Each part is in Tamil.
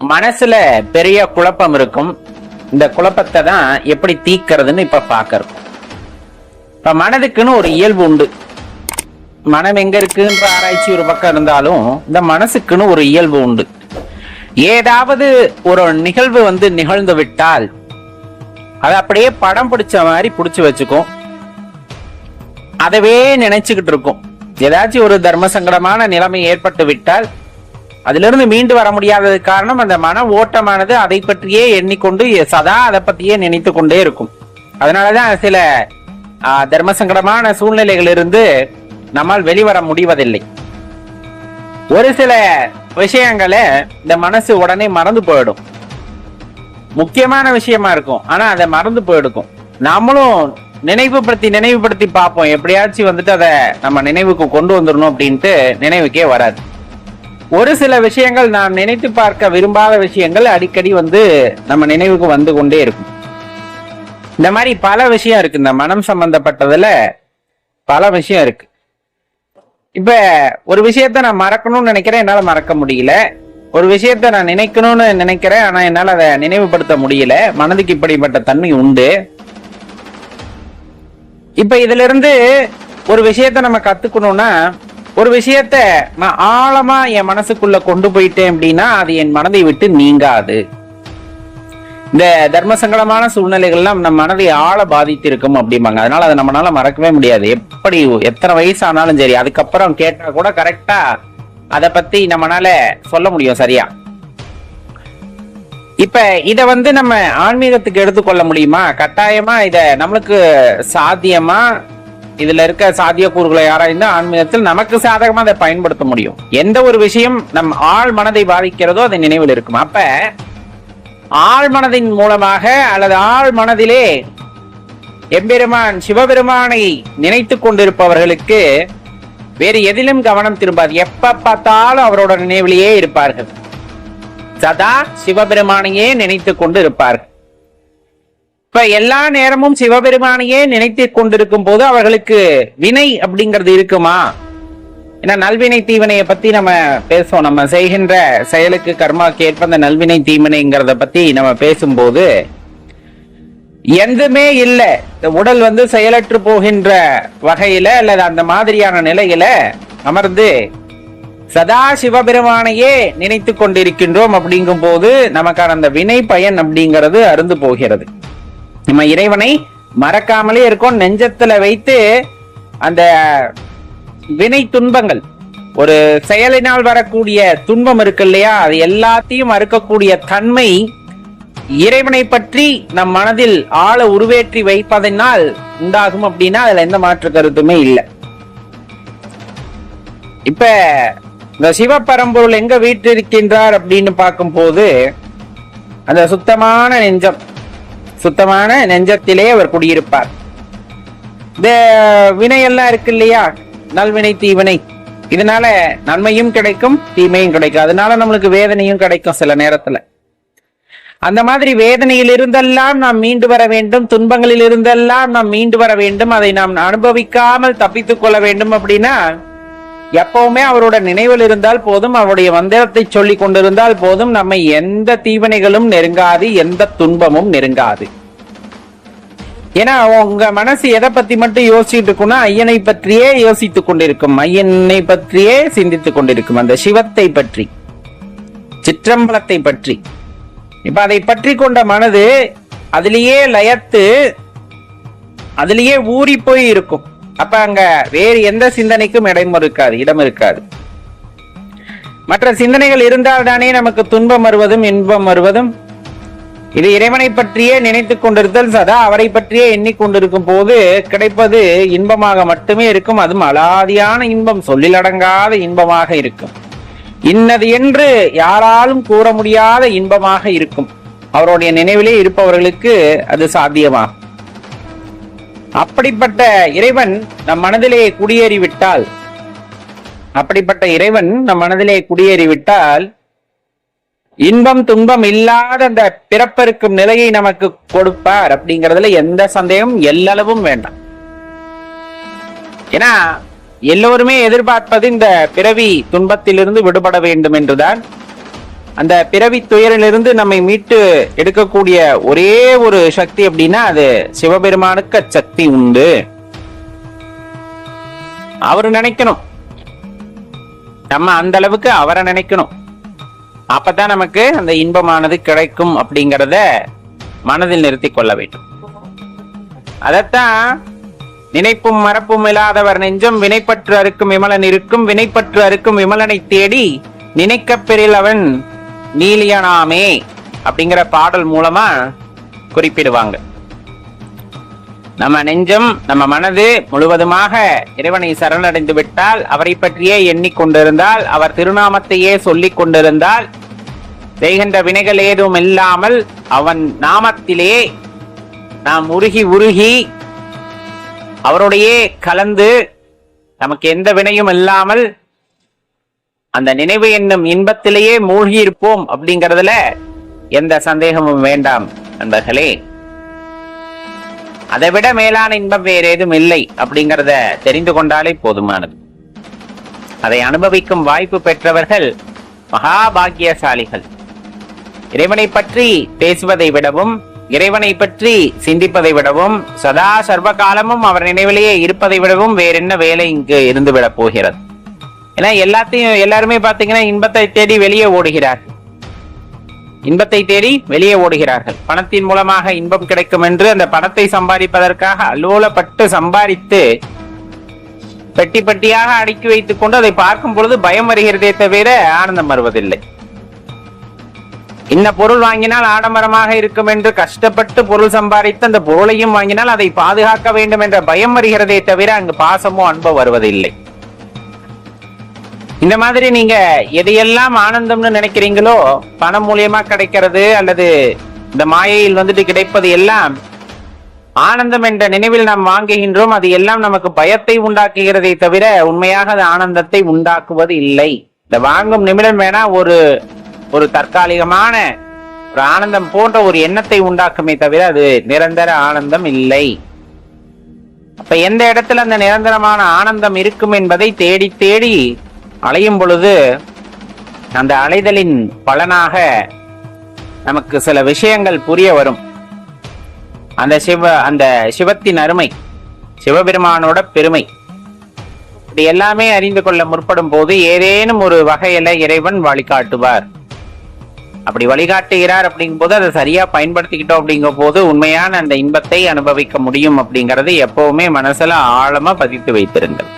மனசுல பெரிய குழப்பம் இருக்கும். இந்த குழப்பத்தை தான் எப்படி தீக்கிறதுன்னு இப்ப பாக்கறோம். இப்ப மனதுக்குன்னு ஒரு இயல்பு உண்டு. மனம் எங்க இருக்குன்ற ஆராய்ச்சி ஒரு பக்கம் இருந்தாலும் இந்த மனசுக்குன்னு ஒரு இயல்பு உண்டு. ஏதாவது ஒரு நிகழ்வு வந்து நிகழ்ந்து விட்டால் அதை அப்படியே படம் பிடிச்ச மாதிரி பிடிச்சி வச்சுக்கும். அதவே நினைச்சுக்கிட்டு இருக்கும். ஏதாச்சும் ஒரு தர்ம சங்கடமான நிலைமை ஏற்பட்டு விட்டால் அதிலிருந்து மீண்டு வர முடியாதது காரணம் அந்த மன ஓட்டமானது அதை பற்றியே எண்ணிக்கொண்டு சதா அதை பற்றியே நினைத்து கொண்டே இருக்கும். அதனாலதான் சில தர்மசங்கடமான தர்ம சங்கடமான சூழ்நிலைகளிலிருந்து நம்மால் வெளிவர முடிவதில்லை. ஒரு சில விஷயங்களை இந்த மனசு உடனே மறந்து போயிடும். முக்கியமான விஷயமா இருக்கும் ஆனா அதை மறந்து போயிடுக்கும். நாமளும் நினைவுபடுத்தி நினைவுபடுத்தி பார்ப்போம். எப்படியாச்சும் வந்துட்டு அதை நம்ம நினைவுக்கு கொண்டு வந்துடணும் அப்படின்ட்டு நினைவுக்கே வராது. ஒரு சில விஷயங்கள் நாம் நினைத்து பார்க்க விரும்பாத விஷயங்கள் அடிக்கடி வந்து நம்ம நினைவுக்கு வந்து கொண்டே இருக்கும். இந்த மாதிரி பல விஷயம் இருக்கு. இந்த மனம் சம்பந்தப்பட்டதுல பல விஷயம் இருக்கு. இப்ப ஒரு விஷயத்த நான் மறக்கணும்னு நினைக்கிறேன். என்னால மறக்க முடியல. ஒரு விஷயத்த நான் நினைக்கணும்னு நினைக்கிறேன். ஆனா என்னால அதை நினைவுபடுத்த முடியல. மனதுக்கு இப்படிப்பட்ட தன்மை உண்டு. இப்ப இதுல இருந்து ஒரு விஷயத்த நம்ம கத்துக்கணும்னா ஒரு விஷயத்த நான் ஆழமா என் மனசுக்குள்ள கொண்டு போயிட்டேன் அப்படின்னா அது என் மனதை விட்டு நீங்காது. இந்த தர்ம சங்கடமான சூழ்நிலைகள்லாம் நம்ம மனதை ஆழ பாதித்திருக்கும் அப்படிம்பாங்க. அதனால அதை நம்மளால மறக்கவே முடியாது. எப்படி எத்தனை வயசு ஆனாலும் சரி அதுக்கப்புறம் கேட்டா கூட கரெக்டா அதை பத்தி நம்மனால சொல்ல முடியும் சரியா? இப்ப இத வந்து நம்ம ஆன்மீகத்துக்கு எடுத்துக்கொள்ள முடியுமா? கட்டாயமா இத நம்மளுக்கு சாத்தியமா இதுல இருக்க சாத்தியக்கூறுகளை ஆராய்ந்து ஆன்மீகத்தில் நமக்கு சாதகமா அதை பயன்படுத்த முடியும். எந்த ஒரு விஷயம் நம் ஆழ் மனதை பாதிக்கிறதோ அது நினைவில் இருக்கும். அப்ப ஆழ் மனதின் மூலமாக அல்லது ஆழ் மனதிலே எம்பெருமான் சிவபெருமானை நினைத்து கொண்டிருப்பவர்களுக்கு வேறு எதிலும் கவனம் திரும்பாது. எப்ப பார்த்தாலும் அவரோட நினைவிலேயே இருப்பார்கள். சதா சிவபெருமானையே நினைத்து கொண்டு இருப்பார்கள் இப்ப எல்லா நேரமும் சிவபெருமானையே நினைத்து கொண்டிருக்கும் போது அவர்களுக்கு வினை அப்படிங்கிறது இருக்குமா? ஏன்னா நல்வினை தீவினையை பத்தி நம்ம பேசுவோம். நம்ம செய்கின்ற செயலுக்கு கர்மாக்கு ஏற்ப அந்த நல்வினை தீவினைங்கிறத பத்தி நம்ம பேசும்போது எதுவுமே இல்லை. இந்த உடல் வந்து செயலற்று போகின்ற வகையில அல்லது அந்த மாதிரியான நிலையில அமர்ந்து சதா சிவபெருமானையே நினைத்து கொண்டிருக்கின்றோம் அப்படிங்கும் போது நமக்கான அந்த வினை பயன் அப்படிங்கிறது அருந்து போகிறது. நம்ம இறைவனை மறக்காமலே இருக்கோம். நெஞ்சத்துல வைத்து அந்த வினை துன்பங்கள் ஒரு செயலினால் வரக்கூடிய துன்பம் இருக்கு இல்லையா? அது எல்லாத்தையும் அறுக்கக்கூடிய தன்மை இறைவனை பற்றி நம் மனதில் ஆழ உருவேற்றி வைப்பதனால் உண்டாகும் அப்படின்னா அதுல எந்த மாற்று கருத்துமே இல்லை. இப்ப இந்த சிவபரம்பொருள் எங்க வீற்றிருக்கின்றார் அப்படின்னு பார்க்கும்போது அந்த சுத்தமான நெஞ்சம் சுத்தமான நெஞ்சத்திலே அவர் குடியிருப்பார். இந்த வினையெல்லாம் இருக்கு இல்லையா? நல்வினை தீவினை இதனால நன்மையும் கிடைக்கும் தீமையும் கிடைக்கும். அதனால நம்மளுக்கு வேதனையும் கிடைக்கும் சில நேரத்துல. அந்த மாதிரி வேதனையில் இருந்தெல்லாம் நாம் மீண்டு வர வேண்டும் துன்பங்களில் இருந்தெல்லாம் நாம் மீண்டு வர வேண்டும் அதை நாம் அனுபவிக்காமல் தப்பித்துக் கொள்ள வேண்டும் அப்படின்னா எப்பவுமே அவரோட நினைவில் இருந்தால் போதும் அவருடைய மந்திரத்தை சொல்லி கொண்டிருந்தால் போதும் நம்மை எந்த தீவனைகளும் நெருங்காது எந்த துன்பமும் நெருங்காது. ஏன்னா உங்க மனசு எதை பத்தி மட்டும் யோசிச்சுட்டு இருக்கும்னா ஐயனை பற்றியே யோசித்துக் கொண்டிருக்கும். ஐயனை பற்றியே சிந்தித்துக் கொண்டிருக்கும். அந்த சிவத்தை பற்றி சிற்றம்பலத்தை பற்றி. இப்ப அதை பற்றி கொண்ட மனது அதிலேயே லயத்து அதிலேயே ஊறி போய் இருக்கும். அப்ப அங்க வேறு எந்த சிந்தனைக்கும் இடம் இருக்காது இடம் இருக்காது மற்ற சிந்தனைகள் இருந்தால்தானே நமக்கு துன்பம் வருவதும் இன்பம் வருவதும். இது இறைவனை பற்றியே நினைத்துக் கொண்டிருத்தல் சதா அவரை பற்றியே எண்ணிக்கொண்டிருக்கும் போது கிடைப்பது இன்பமாக மட்டுமே இருக்கும். அதுவும் அலாதியான இன்பம் சொல்லிலடங்காத இன்பமாக இருக்கும். இன்னது என்று யாராலும் கூற முடியாத இன்பமாக இருக்கும். அவருடைய நினைவிலே இருப்பவர்களுக்கு அது சாத்தியமாகும். அப்படிப்பட்ட இறைவன் நம் மனதிலே குடியேறிவிட்டால் அப்படிப்பட்ட இறைவன் நம் மனதிலே குடியேறிவிட்டால் இன்பம் துன்பம் இல்லாத அந்த பிறப்பிருக்கும் நிலையை நமக்கு கொடுப்பார் அப்படிங்கறதுல எந்த சந்தேகம் எல்லளவும் வேண்டாம். ஏன்னா எல்லோருமே எதிர்பார்ப்பது இந்த பிறவி துன்பத்திலிருந்து விடுபட வேண்டும் என்றுதான். அந்த பிறவி துயரிலிருந்து நம்மை மீட்டு எடுக்கக்கூடிய ஒரே ஒரு சக்தி அப்படின்னா அது சிவபெருமானுக்கு சக்தி உண்டு. அவரு நினைக்கணும். நம்ம அந்த அளவுக்கு அவரை நினைக்கணும். அப்பதான் நமக்கு அந்த இன்பமானது கிடைக்கும் அப்படிங்கிறத மனதில் நிறுத்தி கொள்ள வேண்டும். அதத்தான் நினைப்பும் மறப்பும் இல்லாதவர் நெஞ்சம் வினைப்பற்று அறுக்கும் விமலன் இருக்கும் வினைப்பற்று அறுக்கும் விமலனை தேடி நினைக்கப் பெறில் அவன் நீலியனாமே அப்படிங்கிற பாடல் மூலமா குறிப்பிடுவாங்க. நம்ம நெஞ்சம் நம்ம மனது முழுவதுமாக இறைவனை சரணடைந்து விட்டால் அவரை பற்றியே எண்ணிக்கொண்டிருந்தால் அவர் திருநாமத்தையே சொல்லிக் கொண்டிருந்தால் செய்கின்ற வினைகள் ஏதும் இல்லாமல் அவன் நாமத்திலே நாம் உருகி உருகி அவருடையே கலந்து நமக்கு எந்த வினையும் இல்லாமல் அந்த நினைவு என்னும் இன்பத்திலேயே மூழ்கி இருப்போம் அப்படிங்கறதுல எந்த சந்தேகமும் வேண்டாம் நண்பர்களே. அதை விட மேலான இன்பம் வேற ஏதும் இல்லை அப்படிங்கறத தெரிந்து கொண்டாலே போதுமானது. அதை அனுபவிக்கும் வாய்ப்பு பெற்றவர்கள் மகாபாகியசாலிகள் இறைவனை பற்றி பேசுவதை விடவும் இறைவனை பற்றி சிந்திப்பதை விடவும் சதா சர்வ காலமும் அவர் நினைவிலேயே இருப்பதை விடவும் வேறென்ன வேலை இங்கு இருந்துவிடப் போகிறது? ஏன்னா எல்லாத்தையும் எல்லாருமே பார்த்தீங்கன்னா இன்பத்தை தேடி வெளியே ஓடுகிறார்கள் இன்பத்தை தேடி வெளியே ஓடுகிறார்கள். பணத்தின் மூலமாக இன்பம் கிடைக்கும் என்று அந்த பணத்தை சம்பாதிப்பதற்காக அலோலப்பட்டு சம்பாதித்து பெட்டி பெட்டியாக அடுக்கி வைத்துக் கொண்டு அதை பார்க்கும் பொழுது பயம் வருகிறதே தவிர ஆனந்தம் வருவதில்லை. இந்த பொருள் வாங்கினால் ஆடம்பரமாக இருக்கும் என்று கஷ்டப்பட்டு பொருள் சம்பாதித்து அந்த பொருளையும் வாங்கினால் அதை பாதுகாக்க வேண்டும் என்ற பயம் வருகிறதே தவிர அங்கு பாசமோ அன்போ வருவதில்லை. இந்த மாதிரி நீங்க எதையெல்லாம் ஆனந்தம்னு நினைக்கிறீங்களோ பணம் மூலியமா கிடைக்கிறது அல்லது இந்த மாயையில் வந்துட்டு கிடைப்பது எல்லாம் ஆனந்தம் என்ற நினைவில் நாம் வாங்குகின்றோம். அது எல்லாம் நமக்கு பயத்தை உண்டாக்குகிறதை தவிர உண்மையாக அது ஆனந்தத்தை உண்டாக்குவது இல்லை. இந்த வாங்கும் நிமிடம் வேணா ஒரு ஒரு தற்காலிகமான ஒரு ஆனந்தம் போன்ற ஒரு எண்ணத்தை உண்டாக்குமே தவிர அது நிரந்தர ஆனந்தம் இல்லை. அப்ப எந்த இடத்துல அந்த நிரந்தரமான ஆனந்தம் இருக்கும் என்பதை தேடி தேடி அலையும் பொழுது அந்த அலைதலின் பலனாக நமக்கு சில விஷயங்கள் புரிய வரும். அந்த சிவ அந்த சிவத்தின் அருமை சிவபெருமானோட பெருமை இப்படி எல்லாமே அறிந்து கொள்ள முற்படும் போது ஏதேனும் ஒரு வகையில இறைவன் வழிகாட்டுவார். அப்படி வழிகாட்டுகிறார் அப்படிங்கும் போது அதை சரியா பயன்படுத்திக்கிட்டோம் அப்படிங்கும் போது உண்மையான அந்த இன்பத்தை அனுபவிக்க முடியும் அப்படிங்கறது எப்பவுமே மனசுல ஆழமா பதித்து வைத்திருங்கள்.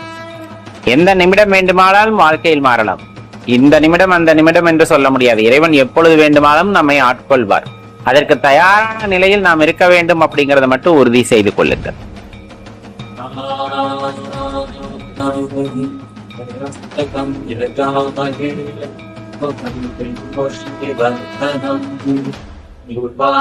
எந்த நிமிடம் வேண்டுமானாலும் வாழ்க்கையில் மாறலாம். இந்த நிமிடம் அந்த நிமிடம் என்று சொல்ல முடியாது. இறைவன் எப்பொழுது வேண்டுமானாலும் நம்மை ஆட்கொள்வார். அதற்கு தயாரான நிலையில் நாம் இருக்க வேண்டும் அப்படிங்கறத மட்டும் உறுதி செய்து கொள்ளுங்கள். Nirvana